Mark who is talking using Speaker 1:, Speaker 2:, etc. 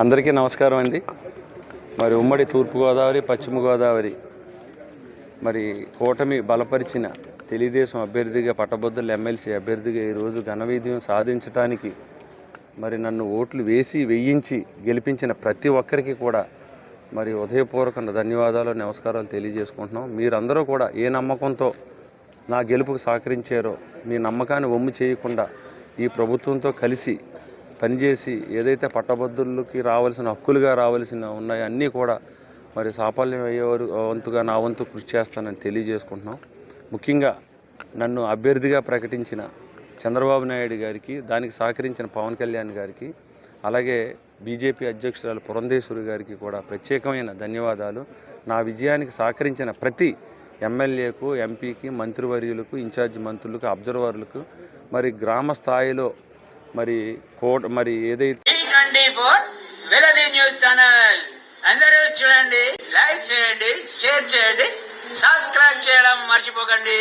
Speaker 1: అందరికీ నమస్కారం అండి. మరి ఉమ్మడి తూర్పుగోదావరి పశ్చిమ గోదావరి మరి కూటమి బలపరిచిన తెలుగుదేశం అభ్యర్థిగా పట్టభద్రుల ఎమ్మెల్సీ అభ్యర్థిగా ఈరోజు ఘన విజయం సాధించడానికి మరి నన్ను ఓట్లు వేసి వేయించి గెలిపించిన ప్రతి ఒక్కరికి కూడా మరి ఉదయపూర్వక ధన్యవాదాలు నమస్కారాలు తెలియజేసుకుంటున్నాం. మీరందరూ కూడా ఏ నమ్మకంతో నా గెలుపుకు సహకరించారో మీ నమ్మకాన్ని వమ్ము చేయకుండా ఈ ప్రభుత్వంతో కలిసి పనిచేసి ఏదైతే పట్టభద్రులకి రావాల్సిన హక్కులుగా రావాల్సిన ఉన్నాయో అన్నీ కూడా మరి సాఫల్యం అయ్యేవారు వంతుగా నా వంతు కృషి చేస్తానని తెలియజేసుకుంటున్నాం. ముఖ్యంగా నన్ను అభ్యర్థిగా ప్రకటించిన చంద్రబాబు నాయుడు గారికి దానికి సహకరించిన పవన్ కళ్యాణ్ గారికి అలాగే బీజేపీ అధ్యక్షురాలు పురంధేశ్వరి గారికి కూడా ప్రత్యేకమైన ధన్యవాదాలు. నా విజయానికి సహకరించిన ప్రతి ఎమ్మెల్యేకు ఎంపీకి మంత్రివర్యులకు ఇన్ఛార్జ్ మంత్రులకు అబ్జర్వర్లకు మరి గ్రామ స్థాయిలో మరి కోట మరి ఏదైతే
Speaker 2: న్యూస్ ఛానల్. అందరూ చూడండి లైక్ చేయండి షేర్ చేయండి సబ్స్క్రైబ్ చేయడం మర్చిపోకండి.